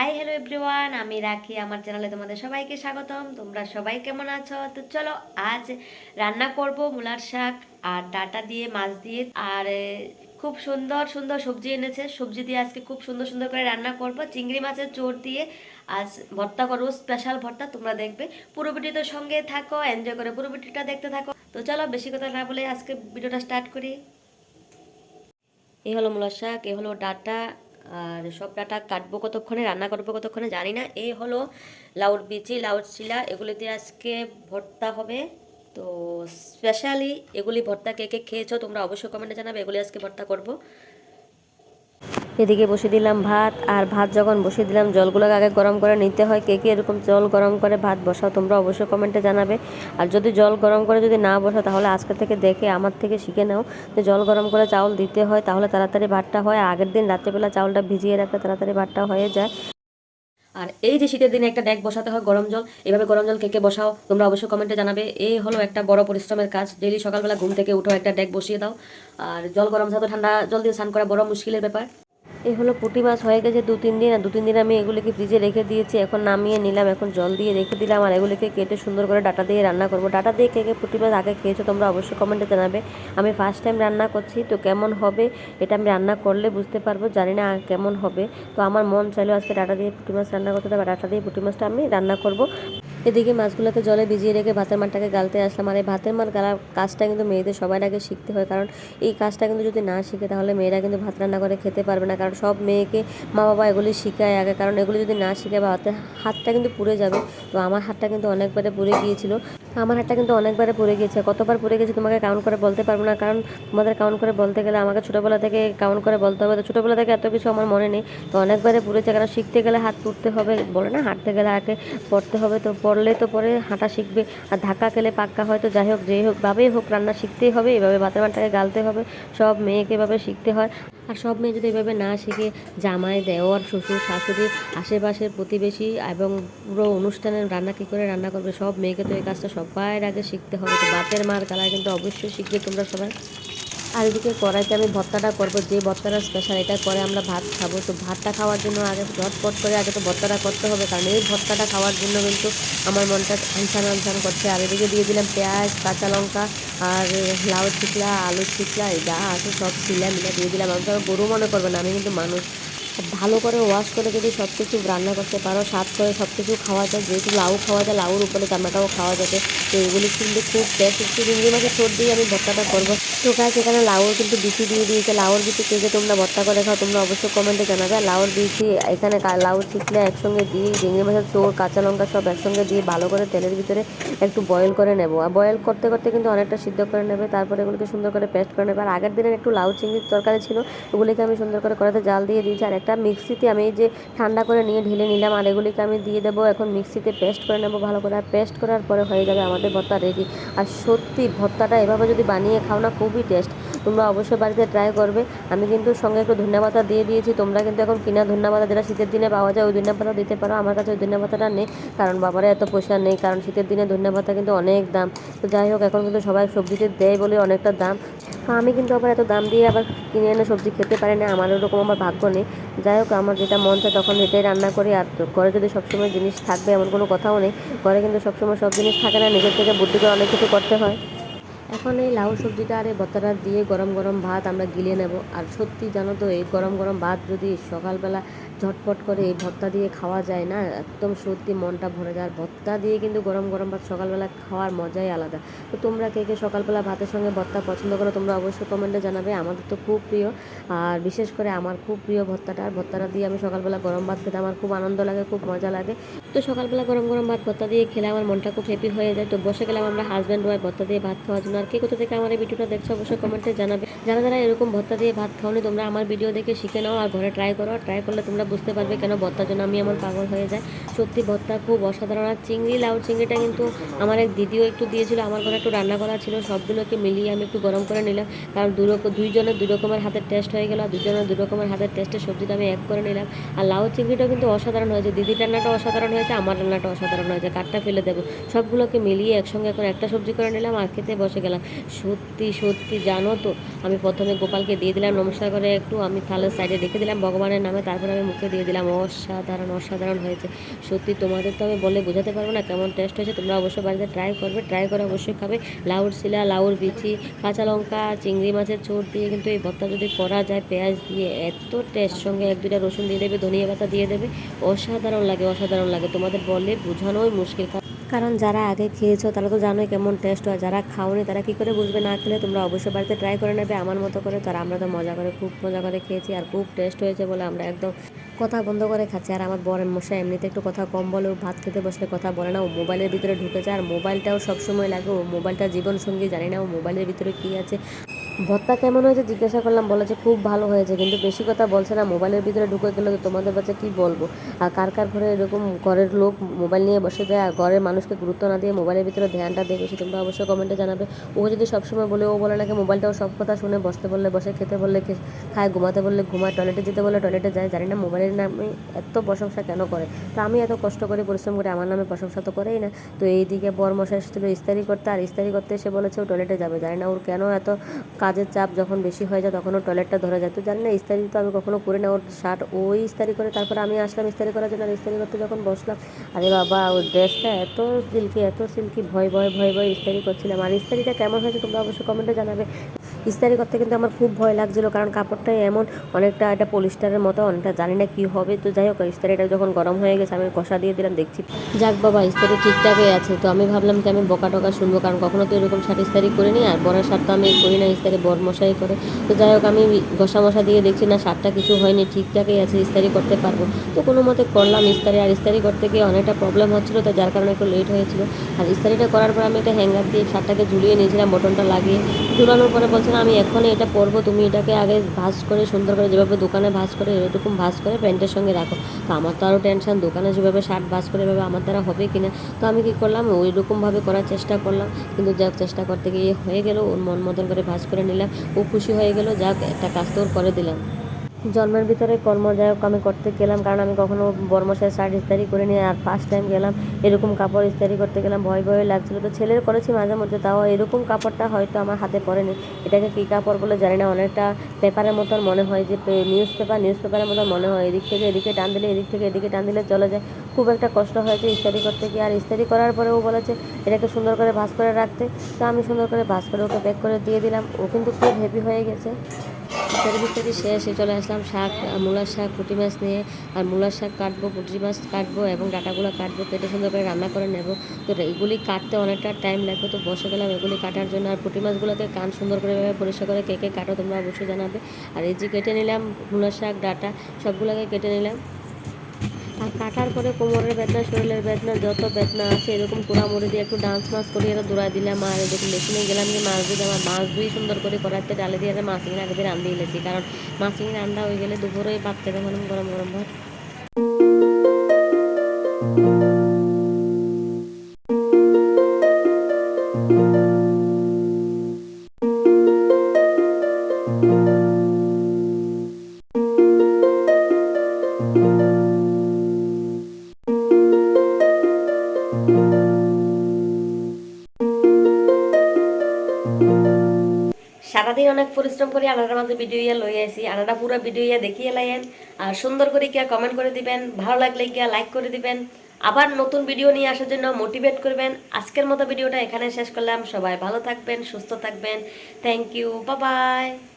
Hi hello everyone আমি রাখি, আমার চ্যানেলে তোমাদের সবাইকে স্বাগতম। তোমরা সবাই কেমন আছো? তো চলো, আজ রান্না করব মূলার শাক আর ডাটা দিয়ে, মাছ দিয়ে। আর খুব সুন্দর সুন্দর সবজি এনেছে। সবজি দিয়ে আজকে খুব সুন্দর সুন্দর করে রান্না করব। চিংড়ি মাছের চোর দিয়ে আজ ভর্তা করব স্পেশাল ভর্তা, তোমরা দেখবে। পুরো ভিডিওতে সঙ্গে থাকো এনজয় করে পুরো ভিডিওটা দেখতে থাকো। তো চলো, বেশি কথা না বলে আজকে ভিডিওটা স্টার্ট করি। এই হলো মূলার শাক, এ হলো ডাটা আর সব ডাটা কাটবো কতক্ষণে, রান্না করব কতক্ষণে জানি না। এই হলো লাউড বিচি লাউড শিলা, এগুলি দিয়ে আজকে ভর্তা হবে। তো স্পেশালি এগুলি ভর্তা কে কে খেয়েছো তোমরা অবশ্যই কমেন্টে জানাবে, এগুলি আজকে ভর্তা করব। এদিকে বসে দিলাম ভাত, আর ভাত যখন বসিয়ে দিলাম, জলগুলোকে আগে গরম করে নিতে হয়। কে কে এরকম জল গরম করে ভাত বসাও, তোমরা অবশ্যই কমেন্টে জানাবে। আর যদি জল গরম করে যদি না বসাও, তাহলে আজকে থেকে দেখে, আমার থেকে শিখে নাও যে জল গরম করে চাউল দিতে হয়, তাহলে তাড়াতাড়ি ভাতটা হয়। আগের দিন রাত্রেবেলা চাউলটা ভিজিয়ে রাখলে তাড়াতাড়ি ভাতটা হয়ে যায়। আর এই যে শীতের দিনে একটা ড্যাক বসাতে হয় গরম জল, এভাবে গরম জল কে কে বসাও, তোমরা অবশ্যই কমেন্টে জানাবে। এই হলো একটা বড় পরিশ্রমের কাজ ডেলি সকালবেলা ঘুম থেকে উঠো, একটা ড্যাক বসিয়ে দাও। আর জল গরম ছাড়া ঠান্ডা জল দিয়ে স্নান করা বড় মুশকিলের ব্যাপার। এই হলো পুঁটি মাছ হয়ে গেছে দু, তিন দিন, আর দু, তিন দিন আমি এগুলিকে ফ্রিজে রেখে দিয়েছি। এখন নামিয়ে নিলাম, এখন জল দিয়ে রেখে দিলাম, আর এগুলিকে কেটে সুন্দর করে ডাটা দিয়ে রান্না করব। ডাটা দিয়ে কে কে পুঁটি মাছ আগে খেয়েছো তোমরা অবশ্যই কমেন্টে জানাবে। আমি ফার্স্ট টাইম রান্না করছি, তো কেমন হবে এটা আমি রান্না করলে বুঝতে পারব, জানি না কেমন হবে। তো আমার মন চাইলো আজকে ডাটা দিয়ে পুঁটি মাছ রান্না করতে, তবে ডাটা দিয়ে পুঁটি মাছটা আমি রান্না করব। এদিকে মাছগুলোকে জলে ভিজিয়ে রেখে ভাতের মানটাকে গালতে আসলাম। আর এই ভাতের মান গালার কাজটা কিন্তু মেয়েদের সবার আগে শিখতে হয়। কারণ এই কাজটা কিন্তু যদি না শিখে, তাহলে মেয়েরা কিন্তু ভাত রান্না করে খেতে পারবে না। কারণ সব মেয়েকে মা বাবা এগুলি শিখায় আগে। কারণ এগুলি যদি না শিখে, বা হাতটা কিন্তু পুড়ে যাবে। তো আমার হাতটা কিন্তু অনেকবারে পুড়ে গিয়েছিল। আমার হাতটা কিন্তু অনেকবারে পুড়ে গিয়েছে কতবার পুড়ে গেছে তোমাকে কাউন্ট করে বলতে পারব না, কারণ তোমাদের কাউন্ট করে বলতে গেলে আমাকে ছোটোবেলা থেকে কাউন্ট করে বলতে হবে। তো ছোটোবেলা থেকে এত কিছু আমার মনে নেই। তো অনেকবারে পুড়েছে, কারণ শিখতে গেলে হাত পুড়তে হবে, বলে না? হাঁটতে গেলে আগে পড়তে হবে, তো পড়লে তো পরে হাঁটা শিখবে। আর ধাক্কা খেলে পাক্কা হয়, তো যাই হোক, যেই হোক, ভাবেই হোক, রান্না শিখতেই হবে, এভাবে ভাতের মানটাকে গালতে হবে। সব মেয়েকে এভাবে শিখতে হয়। আর সব মেয়ে যদি এভাবে না শিখে, জামাই, দেওয়ার শ্বশুর, শাশুড়ি, আশেপাশের প্রতিবেশী এবং পুরো অনুষ্ঠানের রান্না কী করে রান্না করবে, সব মেয়েকে তো এই কাজটা সবার আগে শিখতে হবে। তো বাতের মার কালায় কিন্তু অবশ্যই শিখবে তোমরা সবাই। আর এদিকে কড়াইতে আমি ভর্তাটা করব, যে ভর্তাটা স্পেশাল এটা করে আমরা ভাত খাব। তো ভাতটা খাওয়ার জন্য আগে ঝটপট করে আগে তো ভর্তাটা করতে হবে, কারণ এই ভর্তাটা খাওয়ার জন্য কিন্তু আমার মনটা আনসান আনসান করছে। আর এদিকে দিয়ে দিলাম পেঁয়াজ, কাঁচা লঙ্কা আর লাউ ছিকলা আলু ছিকলা যা আছে সব ছিলা মিলা দিয়ে দিলাম। আমি তো গরু মনে করবে না, আমি কিন্তু মানুষ। ভালো করে ওয়াশ করে যদি সব কিছু রান্না করতে পারো, স্বাদ করে সব কিছু খাওয়া যায়, যেহেতু লাউ খাওয়া যায়, লাউর উপরে জামাটাও খাওয়া যাবে, তো এগুলি কিন্তু খুব টেস্ট একটু চিংড়ি মাছের ছোট দিয়ে আমি ভর্তাটা করব। তো গাছ এখানে লাউর কিন্তু বিচি দিয়ে দিয়েছে। লাউর বিচি কে তোমরা ভর্তা করে খাও, তোমরা অবশ্যই কমেন্টে জানাবে। লাউর বিচি এখানে কা- লাউ ছিকলে একসঙ্গে দিয়ে, চিংড়ি মাছের চোর কাঁচা লঙ্কা সব একসঙ্গে দিয়ে ভালো করে তেলের ভিতরে একটু বয়েল করে নেব। আর বয়েল করতে করতে কিন্তু অনেকটা সিদ্ধ করে নেবে, তারপরে এগুলোকে সুন্দর করে পেস্ট করে নেবে। আর আগের দিনের একটু লাউ চিংড়ির তরকারি ছিল, ওগুলিকে আমি সুন্দর করে করাতে জাল দিয়ে দিয়েছি। আর একটা মিক্সিতে আমি যে ঠান্ডা করে নিয়ে ঢেলে নিলাম, আর এগুলিকে আমি দিয়ে দেবো। এখন মিক্সিতে পেস্ট করে নেব। ভালো করে। আর পেস্ট করার পরে হয়ে যাবে আমাদের ভর্তা রেডি আর সত্যি, ভর্তাটা এভাবে যদি বানিয়ে খাও না, খুবই টেস্ট তোমরা অবশ্যই বাড়িতে ট্রাই করবে। আমি কিন্তু সঙ্গে একটু ধনিয়া পাতা দিয়ে দিয়েছি। তোমরা কিন্তু এখন কিনা ধনিয়া যেটা শীতের দিনে পাওয়া যায়, ওই ধনিয়া পাতা দিতে পারো। আমার কাছে ওই ধন্যাপাতাটা নেই, কারণ বাবারা এত পয়সা নেই। কারণ শীতের দিনে ধনিয়া কিন্তু অনেক দাম। তো যাই হোক, এখন কিন্তু সবাই সবজিতে দেয় বলে অনেকটা দাম। আমি কিন্তু আবার এত দাম দিয়ে আবার কিনে এনে সবজি খেতে পারি না আমার ওরকম আমার ভাগ্য নেই। যাই হোক, আমার যেটা মন চায় তখন এটাই রান্না করি। আর ঘরে যদি সবসময় জিনিস থাকবে, এমন কোনো কথাও নেই। ঘরে কিন্তু সবসময় সব জিনিস থাকে না, নিজের থেকে বুদ্ধি করে অনেক কিছু করতে হয়। এখন এই লাউ সবজিটা আর এই ভর্তাটা দিয়ে গরম গরম ভাত আমরা গিলে নেব। আর সত্যি জানো তো, এই গরম গরম ভাত যদি সকালবেলা ঝটপট করে এই ভর্তা দিয়ে খাওয়া যায় না, একদম সত্যি মনটা ভরে যায়। আর ভর্তা দিয়ে কিন্তু গরম গরম ভাত সকালবেলা খাওয়ার মজাই আলাদা। তো তোমরা কে কে সকালবেলা ভাতের সঙ্গে ভর্তা পছন্দ করো তোমরা অবশ্যই কমেন্টে জানাবে। আমাদের তো খুব প্রিয়। আর বিশেষ করে আমার খুব প্রিয় ভর্তাটা আর ভর্তাটা দিয়ে আমি সকালবেলা গরম ভাত খেতে আমার খুব আনন্দ লাগে, খুব মজা লাগে। তো সকালবেলা গরম গরম ভাত ভর্তা দিয়ে খেলে আমার মনটা খুব হ্যাপি হয়ে যায়। তো বসে গেলাম আমরা হাজব্যান্ড ওয়াইফ ভর্তা দিয়ে ভাত খাওয়ার জন্য। আর কে কোথা থেকে আমার এই ভিডিওটা দেখছ অবশ্যই কমেন্টে জানাবে। যারা যারা এরকম ভর্তা দিয়ে ভাত খাওনি, তোমরা আমার ভিডিও দেখে শিখে নাও আর ঘরে ট্রাই করো। আর ট্রাই করলে তোমরা বুঝতে পারবে কেন ভর্তার জন্য আমি আমার পাগল হয়ে যায় সত্যি ভর্তা খুব অসাধারণ। আর চিংড়ি, লাউ চিংড়িটা কিন্তু আমার এক দিদিও একটু দিয়েছিল। আমার ঘরে একটু রান্না করা ছিল, সবগুলোকে মিলিয়ে আমি একটু গরম করে নিলাম। কারণ দু দুইজনের দুই রকমের হাতের টেস্ট হয়ে গেল, আর দুজনের দু রকমের হাতের টেস্টের সবজিটা আমি এক করে নিলাম। আর লাউ চিংড়িটা কিন্তু অসাধারণ হয়েছে। দিদির রান্নাটা অসাধারণ হয়েছে, আমার রান্নাটা অসাধারণ হয়েছে। কাঠটা ফেলে দেবো। সবগুলোকে মিলিয়ে একসঙ্গে এখন একটা সবজি করে নিলাম, আর খেতে বসে গেলাম। সত্যি সত্যি, জানো তো, আমি প্রথমে গোপালকে দিয়ে দিলাম, নমস্কার করে একটু আমি থালের সাইডে রেখে দিলাম ভগবানের নামে, তারপরে আমি মুখে দিয়ে দিলাম। অসাধারণ অসাধারণ হয়েছে। সত্যি তোমাদের তো আমি বলে বোঝাতে পারব না কেমন টেস্ট হয়েছে, তোমরা অবশ্যই বাড়িতে ট্রাই করবে ট্রাই করে অবশ্যই খাবে। লাউর শিলা, লাউর বিচি, কাঁচা লঙ্কা, চিংড়ি মাছের চোট দিয়ে কিন্তু এই ভর্তা যদি করা যায় পেঁয়াজ দিয়ে এত টেস্ট সঙ্গে এক দুটা রসুন দিয়ে দেবে, ধনিয়া পাতা দিয়ে দেবে। অসাধারণ লাগে অসাধারণ লাগে। তোমাদের বলে বোঝানোই মুশকিল। কারণ যারা আগে খেয়েছো, তারা তো জানোই কেমন টেস্ট হয়। যারা খাওনি, তারা কি করে বুঝবে? না খেলে তোমরা অবশ্যই বাড়িতে ট্রাই করে নেবে, আমার মতো করে। তারা আমরা তো মজা করে, খুব মজা করে খেয়েছি আর খুব টেস্ট হয়েছে বলে আমরা একদম কথা বন্ধ করে খাচ্ছি। আর আমার বরের মশাই এমনিতে একটু কথা কম বলে, ও ভাত খেতে বসলে কথা বলে না। ও মোবাইলের ভিতরে ঢুকেছে আর মোবাইলটাও সবসময় লাগে। ও মোবাইলটা জীবনসঙ্গী জানি না, ও মোবাইলের ভিতরে কী আছে। ভর্তা কেমন হয়েছে জিজ্ঞাসা করলাম বলেছে খুব ভালো হয়েছে, কিন্তু বেশি কথা বলছে না, মোবাইলের ভিতরে ঢুকে গেলে তো তোমাদের বাচ্চা কী বলব? আর কার কার ঘরে এরকম ঘরের লোক মোবাইল নিয়ে বসে যায়, আর ঘরের মানুষকে গুরুত্ব না দিয়ে মোবাইলের ভিতরে ধ্যানটা দিয়ে বেশি তোমরা অবশ্যই কমেন্টে জানাবে। ও যদি সবসময় বলে, ও বলে নাকি মোবাইলটাও সব কথা শুনে বসতে বললে, বসে খেতে বললে, খায় ঘুমাতে বললে ঘুমায় টয়লেটে যেতে বললে টয়লেটে যায়, জানি না মোবাইলের নামে এত প্রশংসা কেন করে। তো আমি এত কষ্ট করে পরিশ্রম করে আমার নামে প্রশংসা তো করেই না। তো এইদিকে বর মশাই এসেছিল ইস্তারি করতে, আর ইস্তারি করতে এসে বলেছে ও টয়লেটে যাবে, জানি না ওর কেন এত কাজের চাপ যখন বেশি হয়ে যায় তখন টয়লেটটা ধরে যায়। তো জানি না, ইস্তারি তো আমি কখনো করি না ওর শার্ট ওই ইস্তারি করে তারপর আমি আসলাম ইস্তারি করার জন্য, আর ইস্তারি করতে যখন বসলাম, আরে বাবা ওর ড্রেসটা এত সিল্কি এত সিল্কি ভয় ভয় ভয় ভয় ইস্তারি করছিলাম। আর ইস্তারিটা কেমন হয়েছে তোমরা অবশ্যই কমেন্টে জানাবে। ইস্তারি করতে কিন্তু আমার খুব ভয় লাগছিল, কারণ কাপড়টাই এমন অনেকটা এটা পলিস্টারের মতো, অনেকটা জানি না কী হবে। তো যাই হোক, ইস্তারিটা যখন গরম হয়ে গেছে, আমি কষা দিয়ে দিলাম, দেখছি। যাক বাবা, ইস্তারি ঠিকঠাকই আছে, তো আমি ভাবলাম কি আমি বকা টকা শুনব, কারণ কখনো তো এরকম শার্ট ইস্তারি করিনি, আর বড়ার শার্ট তো আমি করি না ইস্তারি বর মশাই করে। তো যাই হোক, আমি ঘষা মশা দিয়ে দেখছি, না, শার্টটা কিছু হয়নি ঠিকঠাকই আছে, ইস্তারি করতে পারব। তো কোনো মতে করলাম ইস্তারি, আর ইস্তারি করতে গিয়ে অনেকটা প্রবলেম হচ্ছিল, তো যার কারণে একটু লেট হয়েছিল। আর ইস্তারিটা করার পর আমি একটা হ্যাঙ্গার দিয়ে শার্টটাকে ঝুলিয়ে নিয়েছিলাম বটনটা লাগিয়ে। ঝুলানোর পরে বলছিলাম আমি এখন এটা পরবো, তুমি এটাকে আগে ভাজ করে, সুন্দর করে যেভাবে দোকানে ভাজ করে, এরকম ভাজ করে প্যান্টের সঙ্গে রাখো। তো আমার তো আরও টেনশান দোকানে যেভাবে শার্ট ভাজ করে এভাবে আমার দ্বারা হবে কি না? তো আমি কী করলাম? ওই রকমভাবে করার চেষ্টা করলাম, কিন্তু যাক চেষ্টা করতে গিয়ে হয়ে গেলো, ওর মন মতন করে ভাজ করে নিলাম। ও খুশি হয়ে গেলো, যাক একটা কাজ তোর করে দিলাম। জন্মের ভিতরে কর্ম আমি করতে গেলাম, কারণ আমি কখনো বর্মশায় শার্ট ইস্তারি করে নিয়ে আর ফার্স্ট টাইম গেলাম, এরকম কাপড় ইস্তারি করতে গেলাম, ভয় ভয় লাগছিল। তো ছেলের করেছি মাঝে মধ্যে, তাও এরকম কাপড়টা হয়তো আমার হাতে পড়েনি। এটাকে কী কাপড় বলে জানি না, অনেকটা পেপারের মতন মনে হয় যে নিউজ পেপার নিউজ পেপারের মতন মনে হয়। এদিক থেকে এদিকে টান দিলে, এদিক থেকে এদিকে টান দিলে চলে যায়। খুব একটা কষ্ট হয়েছে ইস্তারি করতে গিয়ে, আর ইস্তারি করার পরে ও বলেছে, এটাকে সুন্দর করে ভাঁজ করে রাখতে। তো আমি সুন্দর করে ভাঁজ করে ওকে প্যাক করে দিয়ে দিলাম। ও কিন্তু খুব হেভি হয়ে গেছে। ইত্যাদি ইত্যাদি শেষে চলে আসলাম শাক মূলার শাক, পুঁটি মাছ নিয়ে, আর মূলার শাক কাটবো, পুঁটি মাছ কাটবো এবং ডাটাগুলো কাটবো, কেটে সুন্দর করে রান্না করে নেব। তো এগুলি কাটতে অনেকটা টাইম লাগবে, তো বসে গেলাম এগুলি কাটার জন্য। আর পুঁটি মাছগুলোকে কান সুন্দর করে পরিষ্কার করে কে কে কাটো তোমরা অবশ্যই জানাবে। আর এই যে কেটে নিলাম মূলার শাক, ডাটা, সবগুলোকে কেটে নিলাম। আর কাটার পরে কোমরের বেদনা, শরীরের বেদনা, যত বেদনা আছে, এরকম কুড়ামুড়ি দিয়ে একটু ডান্স মাস করে এরা দৌড়াই দিলাম। আর এরকম মেশিনে গেলাম যে মাছ দিয়ে, আমার মাছ দুই সুন্দর করে করাতে ডালে দিয়ে আর মাছ আগে দিয়ে রান্ধিয়ে লেছি কারণ মাছ রান্না হয়ে গেলে দুপুরে মানে গরম গরম ভাত। অনেক পরিশ্রম করে আনাটার মাঝে ভিডিও ইয়া লই আসি আনাটা পুরো ভিডিও ইয়া দেখিয়ে লাইয়েন আর সুন্দর করে গিয়া কমেন্ট করে দিবেন, ভালো লাগলে গিয়া লাইক করে দিবেন। আবার নতুন ভিডিও নিয়ে আসার জন্য মোটিভেট করবেন। আজকের মতো ভিডিওটা এখানে শেষ করলাম। সবাই ভালো থাকবেন, সুস্থ থাকবেন। Thank you by